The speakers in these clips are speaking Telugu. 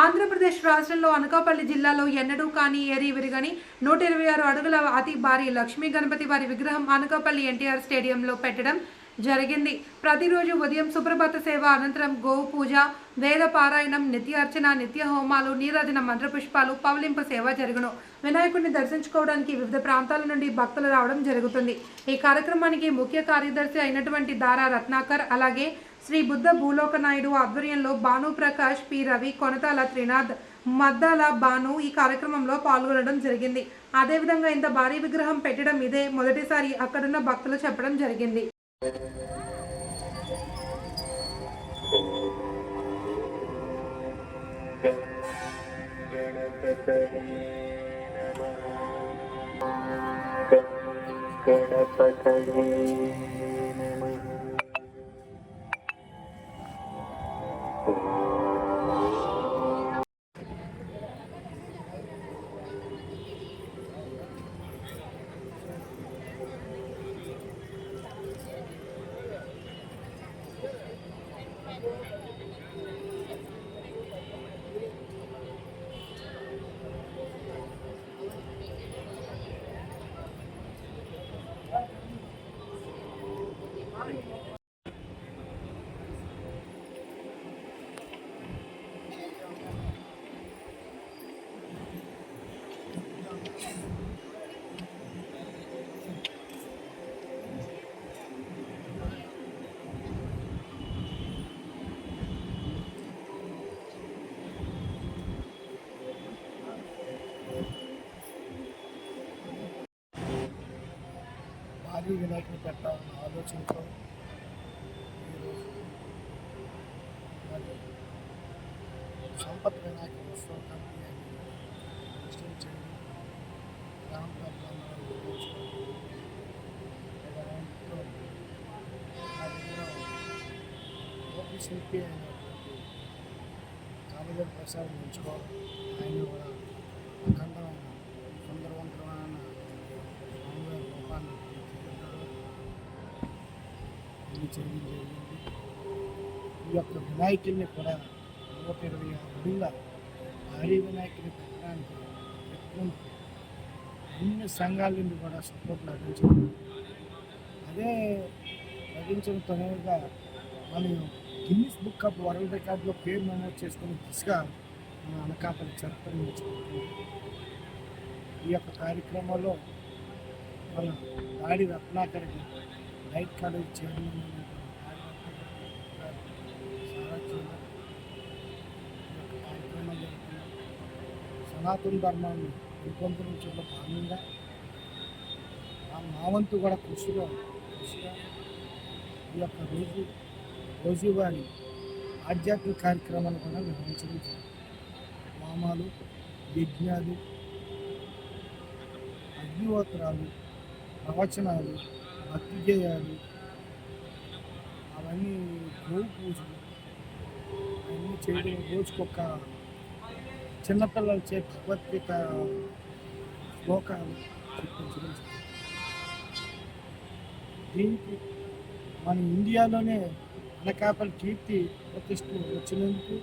ఆంధ్రప్రదేశ్ రాష్ట్రంలో అనకాపల్లి జిల్లాలో ఎన్నడూ కానీ ఏరి విరిగని నూట ఇరవై ఆరు అడుగుల అతి భారీ లక్ష్మీ గణపతి వారి విగ్రహం అనకాపల్లి ఎన్టీఆర్ స్టేడియంలో పెట్టడం జరిగింది. ప్రతిరోజు ఉదయం సుప్రభాత సేవ అనంతరం గోవు పూజ వేద పారాయణం నిత్యార్చన నిత్య హోమాలు నీరాజన మంత్రపుష్పాలు పవలింపు సేవ జరుగును. వినాయకుడిని దర్శించుకోవడానికి వివిధ ప్రాంతాల నుండి భక్తులు రావడం జరుగుతుంది. ఈ కార్యక్రమానికి ముఖ్య కార్యదర్శి అయినటువంటి దారా రత్నాకర్ అలాగే శ్రీ బుద్ధ భూలోక నాయుడు ఆధ్వర్యంలో భాను ప్రకాష్ పి. రవి కొనతాల త్రినాథ్ మద్దాల భాను ఈ కార్యక్రమంలో పాల్గొనడం జరిగింది. అదేవిధంగా ఇంత భారీ విగ్రహం పెట్టడం ఇదే మొదటిసారి అక్కడున్న భక్తులు చెప్పడం జరిగింది. గణపతయే నమః భారీ వినాయకుని పెట్టాలన్న ఆలోచనతో ఈరోజు మరి సంపత్ వినాయక ఉత్సవ కమిటీ అని నిశ్చయించండి గ్రామ పెద్దలందరూ నిర్ణయించుకోండి. ఒక దాంట్లో నా దగ్గర గోపి శిల్పి అయినటువంటి కాళీధర్ ప్రసాద్ ఉంచుకోవాలి ఆయన కూడా ఇది చేయడం జరిగింది ఈ యొక్క వినాయకుడిని కూడా నూట ఇరవై ఆరు అడుగుల భారీ వినాయకుడిని పెట్టడానికి పెట్టుకుంటూ అన్ని సంఘాల నుండి కూడా సపోర్ట్ లభించింది అదే లభించిన తొందరగా మనం గిన్నిస్ బుక్ ఆఫ్ వరల్డ్ రికార్డులో పేరు నమోదు చేసుకునే దిశగా మన అనకాపల్లి చరిత్ర ఈ యొక్క కార్యక్రమంలో మన దాడి రత్నాకర్కి లైట్ కాలేజ్ చైర్మన్ కార్యక్రమం సనాతన ధర్మాన్ని రూపొందించడంలో భాగంగా ఆ మా వంతు కూడా కృషిగా కృషిగా ఈ యొక్క రోజు రోజువారి ఆధ్యాత్మిక కార్యక్రమాలు కూడా నిర్వహించడం జరుగుతుంది నామాలు యజ్ఞాలు అగ్నిహోత్రాలు ప్రవచనాలు భక్తి చేయాలి. అవన్నీ గోవు పూజలు. అవన్నీ చేయడం రోజుకొక చిన్నపిల్లల చే భగవద్గీత శ్లోకాలు చెప్పించడం దీనికి మన ఇండియాలోనే అనకాపల్లి కీర్తి ప్రతిష్టలు వచ్చినందుకు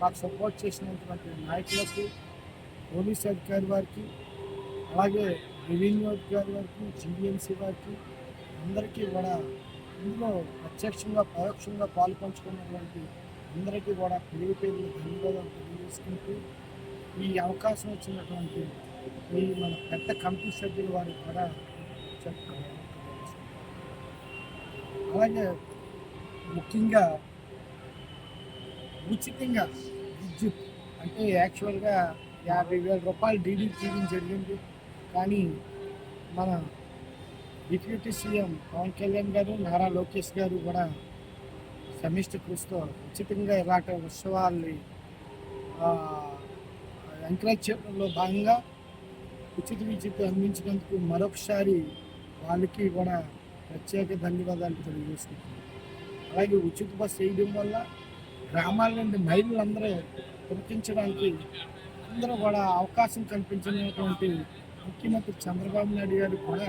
మాకు సపోర్ట్ చేసినటువంటి నాయకులకు పోలీస్ అధికారి వారికి అలాగే రెవెన్యూ అధికారి వారికి జిఎంసీ వారికి అందరికీ కూడా ఇందులో ప్రత్యక్షంగా పరోక్షంగా పాల్పంచుకున్నటువంటి అందరికీ కూడా పేరు పేర్లు ధన్యవాదాలు తెలియజేసుకుంటూ ఈ అవకాశం వచ్చినటువంటి ఈ మన పెద్ద కమిటీ సభ్యుల వారికి కూడా అలాగే ముఖ్యంగా ఉచితంగా విద్యుత్ అంటే యాక్చువల్గా యాభై వేల రూపాయలు డీడీ తీయడం జరిగింది. కానీ మన డిప్యూటీ సీఎం పవన్ కళ్యాణ్ గారు నారా లోకేష్ గారు కూడా సమిష్టి కృషితో ఉచితంగా ఇలాంటి ఉత్సవాల్ని ఎంకరేజ్ చేయడంలో భాగంగా ఉచిత విద్యుత్ అందించినందుకు మరొకసారి వాళ్ళకి కూడా ప్రత్యేక ధన్యవాదాలు తెలియజేసుకుంటున్నాం అలాగే ఉచిత బస్సు వేయడం వల్ల గ్రామాల నుండి మహిళలందరూ గుర్తించడానికి అందరూ కూడా అవకాశం కల్పించినటువంటి ముఖ్యమంత్రి చంద్రబాబు నాయుడు గారు కూడా